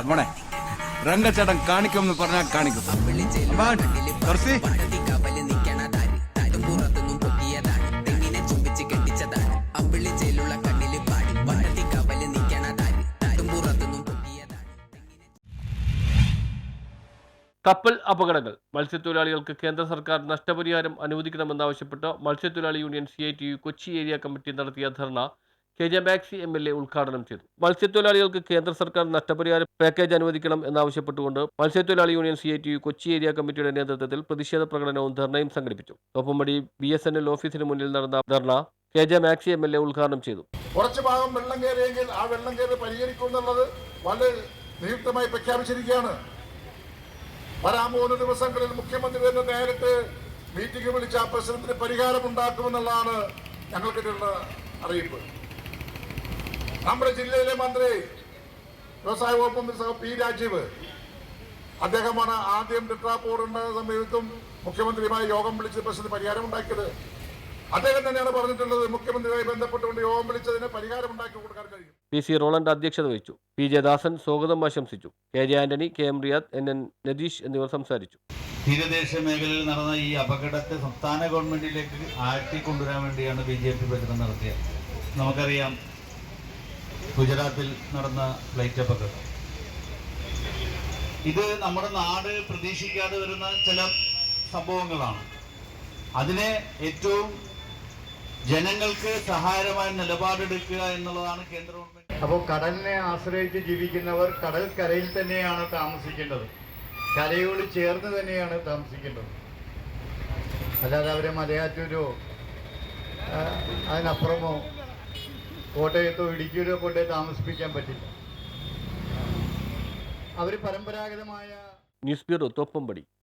മോനെ. രംഗച്ചേട്ടൻ കാണിക്കുമെന്ന് പറഞ്ഞാൽ കാണിക്കും. കപ്പൽ അപകടങ്ങൾ. മത്സ്യത്തൊഴിലാളികൾക്ക് കേന്ദ്ര സർക്കാർ നഷ്ടപരിഹാരം അനുവദിക്കണമെന്നാവശ്യപ്പെട്ട് മത്സ്യത്തൊഴിലാളി union C I T U Kochi area committee നടത്തിയ dharna K J Maxi M L A ഉദ്ഘാടനം ചെയ്തു. മത്സ്യത്തൊഴിലാളികൾക്ക് കേന്ദ്ര സർക്കാർ നഷ്ടപരിഹാര പാക്കേജ് അനുവദിക്കണം എന്നാവശ്യപ്പെട്ടുകൊണ്ട് മത്സ്യത്തൊഴിലാളി union C I T U Kochi area കമ്മിറ്റിയുടെ നേതൃത്വത്തിൽ പ്രതിഷേധ പ്രകടനവും ധർണയും സംഘടിപ്പിച്ചു. Thoppumpady B S N L ഓഫീസിന് മുന്നിൽ നടന്ന dharna K J Maxi M L A ഉദ്ഘാടനം ചെയ്തു. കുറച്ച് ഭാഗം വെള്ളം കയറിയെങ്കിൽ ആ വെള്ളം കയറി പരിഹരിക്കും എന്നുള്ളത് വളരെ നിയുക്തമായി പ്രഖ്യാപിച്ചിരിക്കുകയാണ്. വരാൻ പോകുന്ന ദിവസങ്ങളിൽ മുഖ്യമന്ത്രി തന്നെ നേരിട്ട് മീറ്റിംഗ് വിളിച്ച് ആ പ്രശ്നത്തിന് പരിഹാരം ഉണ്ടാക്കുമെന്നുള്ളതാണ് ഞങ്ങൾക്കിട്ടുള്ള അറിയിപ്പ്. നമ്മുടെ ജില്ലയിലെ മന്ത്രി വ്യവസായ വകുപ്പ് മന്ത്രി സഹ പി രാജീവ്. അദ്ദേഹമാണ് ആദ്യം ടെട്രാപോറിന്റെ സമയത്തും മുഖ്യമന്ത്രിയുമായി യോഗം വിളിച്ച് പ്രശ്നത്തിന് പരിഹാരം ഉണ്ടാക്കിയത്. അദ്ദേഹം തന്നെയാണ് പറഞ്ഞിട്ടുള്ളത് മുഖ്യമന്ത്രിയുമായി ബന്ധപ്പെട്ടുകൊണ്ട് യോഗം വിളിച്ചതിന് പരിഹാരം ഉണ്ടാക്കി കൊടുക്കാൻ കഴിയും. പി സി റോളണ്ട് അധ്യക്ഷത വഹിച്ചു. പി ജയദാസൻ സ്വാഗതം ആശംസിച്ചു. K J Antony K M Riyad N N Nadeesh എന്നിവർ സംസാരിച്ചു. തീരദേശ മേഖലയിൽ നടന്ന ഈ അപകടത്തെ സംസ്ഥാന ഗവൺമെന്റിലേക്ക് ആഴ്ത്തിക്കൊണ്ടുവരാൻ വേണ്ടിയാണ് ബി ജെ പി പ്രചരണം നടത്തിയത്. നമുക്കറിയാം ഗുജറാത്തിൽ നടന്ന ഫ്ലൈറ്റ് അപകടം ഇത് നമ്മുടെ നാട് പ്രതീക്ഷിക്കാതെ വരുന്ന ചില സംഭവങ്ങളാണ്. അതിനെ ഏറ്റവും ജനങ്ങൾക്ക് സഹായകരമായ നിലപാടെടുക്കുക എന്നുള്ളതാണ് കേന്ദ്ര ഗവൺമെന്റ്. അപ്പോൾ കടലിനെ ആശ്രയിച്ച് ജീവിക്കുന്നവർ കടൽ കരയിൽ തന്നെയാണ് താമസിക്കേണ്ടത്. കരയോട് ചേർന്ന് തന്നെയാണ് താമസിക്കേണ്ടത്. അല്ലാതെ അവരെ മലയാറ്റൂരോ അതിനപ്പുറമോ കോട്ടയത്തോ ഇടുക്കിയിലോ കൊണ്ടേ താമസിപ്പിക്കാൻ പറ്റില്ല. അവർ പരമ്പരാഗതമായ ന്യൂസ് ബ്യൂറോ തോപ്പുംപടി